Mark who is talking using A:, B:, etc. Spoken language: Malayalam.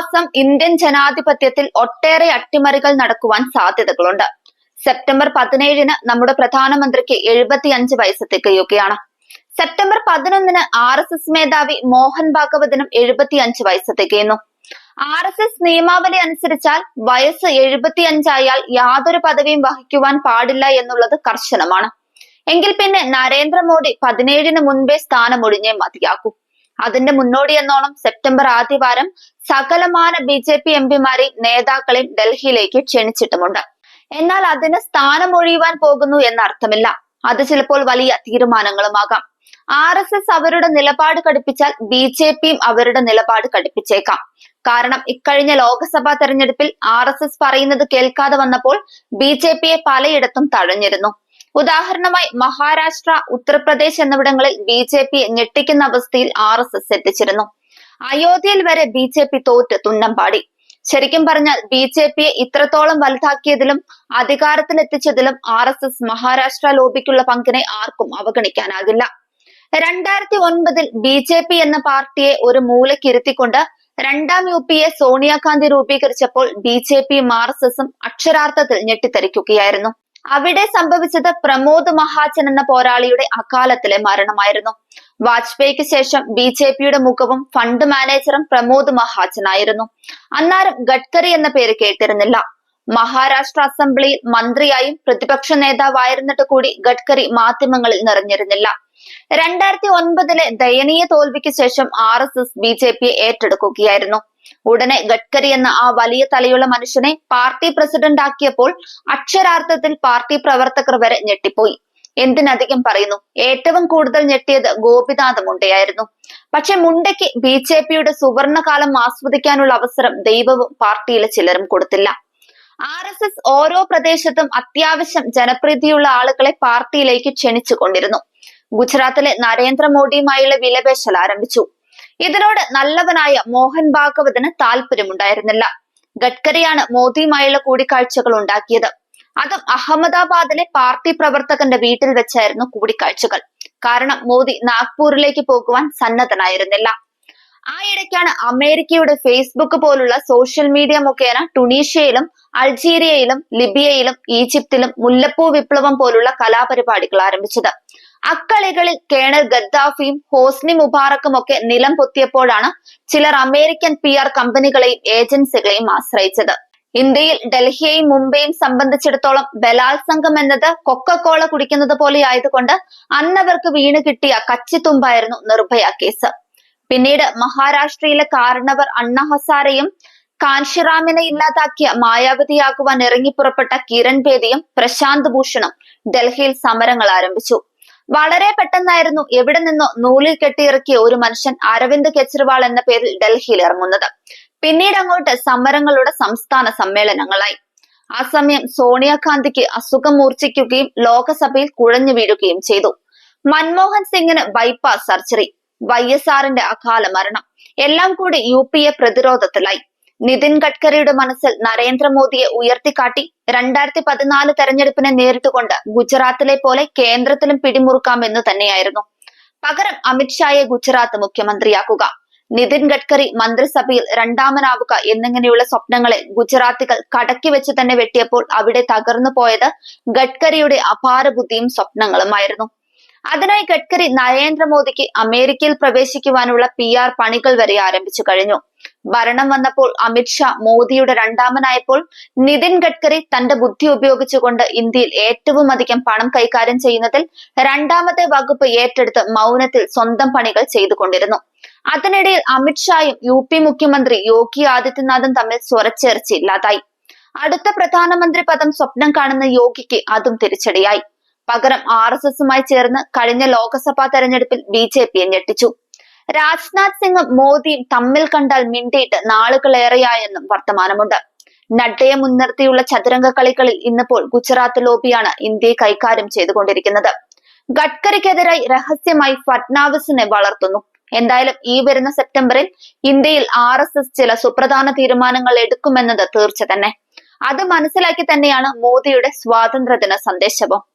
A: മാസം ഇന്ത്യൻ ജനാധിപത്യത്തിൽ ഒട്ടേറെ അട്ടിമറികൾ നടക്കുവാൻ സാധ്യതകളുണ്ട്. സെപ്റ്റംബർ പതിനേഴിന് നമ്മുടെ പ്രധാനമന്ത്രിക്ക് എഴുപത്തിയഞ്ച് വയസ്സ് തികയുകയാണ്. സെപ്റ്റംബർ പതിനൊന്നിന് ആർ എസ് എസ് മേധാവി മോഹൻ ഭാഗവതിനും എഴുപത്തിയഞ്ച് വയസ്സ് തികയുന്നു. ആർ എസ് എസ് നിയമാവലി അനുസരിച്ചാൽ വയസ്സ് എഴുപത്തിയഞ്ചായാൽ യാതൊരു പദവിയും വഹിക്കുവാൻ പാടില്ല എന്നുള്ളത് കർശനമാണ്. എങ്കിൽ പിന്നെ നരേന്ദ്രമോദി പതിനേഴിന് മുൻപേ സ്ഥാനം സ്ഥാനമൊഴിഞ്ഞേ മതിയാക്കൂ അതിന്റെ മുന്നോടി എന്നോണം സെപ്റ്റംബർ ആദ്യവാരം സകലമാന ബി ജെ പി എംപിമാരെയും നേതാക്കളെയും ഡൽഹിയിലേക്ക് ക്ഷണിച്ചിട്ടുമുണ്ട്. എന്നാൽ അതിന് സ്ഥാനമൊഴിയുവാൻ പോകുന്നു എന്ന അർത്ഥമില്ല അത് ചിലപ്പോൾ വലിയ തീരുമാനങ്ങളുമാകാം. ആർ എസ് എസ് അവരുടെ നിലപാട് കടുപ്പിച്ചാൽ ബി ജെ പിയും അവരുടെ നിലപാട് കടുപ്പിച്ചേക്കാം. കാരണം ഇക്കഴിഞ്ഞ ലോക്സഭാ തെരഞ്ഞെടുപ്പിൽ ആർ എസ് എസ് പറയുന്നത് കേൾക്കാതെ വന്നപ്പോൾ ബി ജെ പിയെ പലയിടത്തും തഴഞ്ഞിരുന്നു. ഉദാഹരണമായി മഹാരാഷ്ട്ര ഉത്തർപ്രദേശ് എന്നിവിടങ്ങളിൽ ബി ജെ പി ഞെട്ടിക്കുന്ന അവസ്ഥയിൽ ആർ എസ് എസ് എത്തിച്ചിരുന്നു. അയോധ്യയിൽ വരെ ബി ജെ പി തോറ്റ് തുന്നം പാടി. ശരിക്കും പറഞ്ഞാൽ ബി ജെ പിയെ ഇത്രത്തോളം വലുതാക്കിയതിലും അധികാരത്തിലെത്തിച്ചതിലും ആർ എസ് എസ് മഹാരാഷ്ട്ര ലോബിക്കുള്ള പങ്കിനെ ആർക്കും അവഗണിക്കാനാകില്ല. രണ്ടായിരത്തി ഒൻപതിൽ ബി ജെ പി എന്ന പാർട്ടിയെ ഒരു മൂലക്കിരുത്തിക്കൊണ്ട് രണ്ടാം യു പി എ സോണിയാഗാന്ധി രൂപീകരിച്ചപ്പോൾ ബി ജെ പിയും ആർ എസ് എസും അക്ഷരാർത്ഥത്തിൽ ഞെട്ടിത്തെറിക്കുകയായിരുന്നു. അവിടെ സംഭവിച്ചത് പ്രമോദ് മഹാജൻ എന്ന പോരാളിയുടെ അകാലത്തിലെ മരണമായിരുന്നു. വാജ്പേയിക്ക് ശേഷം ബി ജെ പിയുടെ മുഖവും ഫണ്ട് മാനേജറും പ്രമോദ് മഹാജനായിരുന്നു. അന്നാരും ഗഡ്കരി എന്ന പേര് കേട്ടിരുന്നില്ല. മഹാരാഷ്ട്ര അസംബ്ലിയിൽ മന്ത്രിയായും പ്രതിപക്ഷ നേതാവായിരുന്നിട്ട് കൂടി ഗഡ്കരി മാധ്യമങ്ങളിൽ നിറഞ്ഞിരുന്നില്ല. രണ്ടായിരത്തി ഒൻപതിലെ ദയനീയ തോൽവിക്ക് ശേഷം R S S B J പിയെ ഏറ്റെടുക്കുകയായിരുന്നു. ഉടനെ ഗഡ്കരി എന്ന ആ വലിയ തലയുള്ള മനുഷ്യനെ പാർട്ടി പ്രസിഡന്റ് ആക്കിയപ്പോൾ അക്ഷരാർത്ഥത്തിൽ പാർട്ടി പ്രവർത്തകർ വരെ ഞെട്ടിപ്പോയി. എന്തിനധികം പറയുന്നു? ഏറ്റവും കൂടുതൽ ഞെട്ടിയത് ഗോപിനാഥ് മുണ്ടയായിരുന്നു. പക്ഷെ മുണ്ടയ്ക്ക് ബി ജെ പിയുടെ സുവർണകാലം ആസ്വദിക്കാനുള്ള അവസരം ദൈവവും പാർട്ടിയിലെ ചിലരും കൊടുത്തില്ല. ആർ എസ് എസ് ഓരോ പ്രദേശത്തും അത്യാവശ്യം ജനപ്രീതിയുള്ള ആളുകളെ പാർട്ടിയിലേക്ക് ക്ഷണിച്ചു കൊണ്ടിരുന്നു ഗുജറാത്തിലെ നരേന്ദ്രമോദിയുമായുള്ള വിലപേശൽ ആരംഭിച്ചു. ഇതിനോട് നല്ലവനായ മോഹൻ ഭാഗവതിന് താല്പര്യമുണ്ടായിരുന്നില്ല. ഗഡ്കരിയാണ് മോദിയുമായുള്ള കൂടിക്കാഴ്ചകൾ ഉണ്ടാക്കിയത്. അതും അഹമ്മദാബാദിലെ പാർട്ടി പ്രവർത്തകന്റെ വീട്ടിൽ വെച്ചായിരുന്നു കൂടിക്കാഴ്ചകൾ. കാരണം മോദി നാഗ്പൂരിലേക്ക് പോകുവാൻ സന്നദ്ധനായിരുന്നില്ല. ആ ഇടയ്ക്കാണ് അമേരിക്കയുടെ ഫേസ്ബുക്ക് പോലുള്ള സോഷ്യൽ മീഡിയ മുഖേന ടുണീഷ്യയിലും അൾജീരിയയിലും ലിബിയയിലും ഈജിപ്തിലും മുല്ലപ്പൂ വിപ്ലവം പോലുള്ള കലാപരിപാടികൾ ആരംഭിച്ചത്. അക്കളികളിൽ കേണൽ ഗദ്ദാഫിയും ഹോസ്നി മുബാറക്കും ഒക്കെ നിലം പൊത്തിയപ്പോഴാണ് ചിലർ അമേരിക്കൻ പി ആർ കമ്പനികളെയും ഏജൻസികളെയും ആശ്രയിച്ചത്. ഇന്ത്യയിൽ ഡൽഹിയെയും മുംബൈയും സംബന്ധിച്ചിടത്തോളം ബലാത്സംഗം എന്നത് കൊക്കക്കോള കുടിക്കുന്നത് പോലെ ആയതുകൊണ്ട് അന്നവർക്ക് വീണ് കിട്ടിയ കച്ചിത്തുമ്പായിരുന്നു നിർഭയ കേസ്. പിന്നീട് മഹാരാഷ്ട്രയിലെ കാരണവർ അണ്ണ ഹസാരയും കാൻഷിറാമിനെ ഇല്ലാതാക്കിയ മായാവതിയാകുവാൻ ഇറങ്ങി പുറപ്പെട്ട കിരൺ ബേദിയും പ്രശാന്ത് ഭൂഷണും ഡൽഹിയിൽ സമരങ്ങൾ ആരംഭിച്ചു. വളരെ പെട്ടെന്നായിരുന്നു എവിടെ നിന്നോ നൂലിൽ കെട്ടിയിറക്കിയ ഒരു മനുഷ്യൻ അരവിന്ദ് കെജ്രിവാൾ എന്ന പേരിൽ ഡൽഹിയിൽ ഇറങ്ങുന്നത്. പിന്നീട് അങ്ങോട്ട് സമരങ്ങളുടെ സംസ്ഥാന സമ്മേളനങ്ങളായി. ആ സമയം സോണിയാഗാന്ധിക്ക് അസുഖം മൂർച്ഛിക്കുകയും ലോകസഭയിൽ കുഴഞ്ഞു വീഴുകയും ചെയ്തു. മൻമോഹൻ സിംഗിന് ബൈപ്പാസ് സർജറി വൈ എസ് ആറിന്റെ അകാല മരണം എല്ലാം കൂടി യു പി എ പ്രതിരോധത്തിലായി. നിതിൻ ഗഡ്കരിയുടെ മനസ്സിൽ നരേന്ദ്രമോദിയെ ഉയർത്തിക്കാട്ടി രണ്ടായിരത്തി പതിനാല് തെരഞ്ഞെടുപ്പിനെ നേരിട്ടുകൊണ്ട് ഗുജറാത്തിലെ പോലെ കേന്ദ്രത്തിലും പിടിമുറുക്കാമെന്ന് തന്നെയായിരുന്നു. പകരം അമിത്ഷായെ ഗുജറാത്ത് മുഖ്യമന്ത്രിയാക്കുക. നിതിൻ ഗഡ്കരി മന്ത്രിസഭയിൽ രണ്ടാമനാവുക എന്നിങ്ങനെയുള്ള സ്വപ്നങ്ങളെ ഗുജറാത്തികൾ കടക്കി വെച്ച് തന്നെ വെട്ടിയപ്പോൾ അവിടെ തകർന്നു പോയത് ഗഡ്കരിയുടെ അപാര ബുദ്ധിയും സ്വപ്നങ്ങളുമായിരുന്നു. അതിനായി ഗഡ്കരി നരേന്ദ്രമോദിക്ക് അമേരിക്കയിൽ പ്രവേശിക്കുവാനുള്ള പി ആർ പണികൾ വരെ ആരംഭിച്ചു കഴിഞ്ഞു. ഭരണം വന്നപ്പോൾ അമിത്ഷാ മോദിയുടെ രണ്ടാമനായപ്പോൾ നിതിൻ ഗഡ്കരി തന്റെ ബുദ്ധി ഉപയോഗിച്ചുകൊണ്ട് ഇന്ത്യയിൽ ഏറ്റവും അധികം പണം കൈകാര്യം ചെയ്യുന്നതിൽ രണ്ടാമത്തെ വകുപ്പ് ഏറ്റെടുത്ത് മൗനത്തിൽ സ്വന്തം പണികൾ ചെയ്തുകൊണ്ടിരുന്നു. അതിനിടയിൽ അമിത്ഷായും യു പി മുഖ്യമന്ത്രി യോഗി ആദിത്യനാഥും തമ്മിൽ സ്വരച്ചേർച്ച ഇല്ലാതായി അടുത്ത പ്രധാനമന്ത്രി പദം സ്വപ്നം കാണുന്ന യോഗിക്ക് അതും തിരിച്ചടിയായി. പകരം ആർ എസ് എസുമായി ചേർന്ന് കഴിഞ്ഞ ലോക്സഭാ തെരഞ്ഞെടുപ്പിൽ ബി ജെ പിയെ ഞെട്ടിച്ചു. രാജ്നാഥ് സിംഗും മോദിയും തമ്മിൽ കണ്ടാൽ മിണ്ടിയിട്ട് നാളുകളേറെയായെന്നും വർത്തമാനമുണ്ട്. നഡ്ഡയെ മുൻനിർത്തിയുള്ള ചതുരംഗ കളികളിൽ ഇന്നിപ്പോൾ ഗുജറാത്ത് ലോബിയാണ് ഇന്ത്യയെ കൈകാര്യം ചെയ്തുകൊണ്ടിരിക്കുന്നത്. ഗഡ്കരിക്കെതിരായി രഹസ്യമായി ഫട്നാവിസിനെ വളർത്തുന്നു. എന്തായാലും ഈ വരുന്ന സെപ്റ്റംബറിൽ ഇന്ത്യയിൽ ആർ എസ് എസ് ചില സുപ്രധാന തീരുമാനങ്ങൾ എടുക്കുമെന്നത് തീർച്ച തന്നെ അത് മനസ്സിലാക്കി തന്നെയാണ് മോദിയുടെ സ്വാതന്ത്ര്യദിന സന്ദേശവും.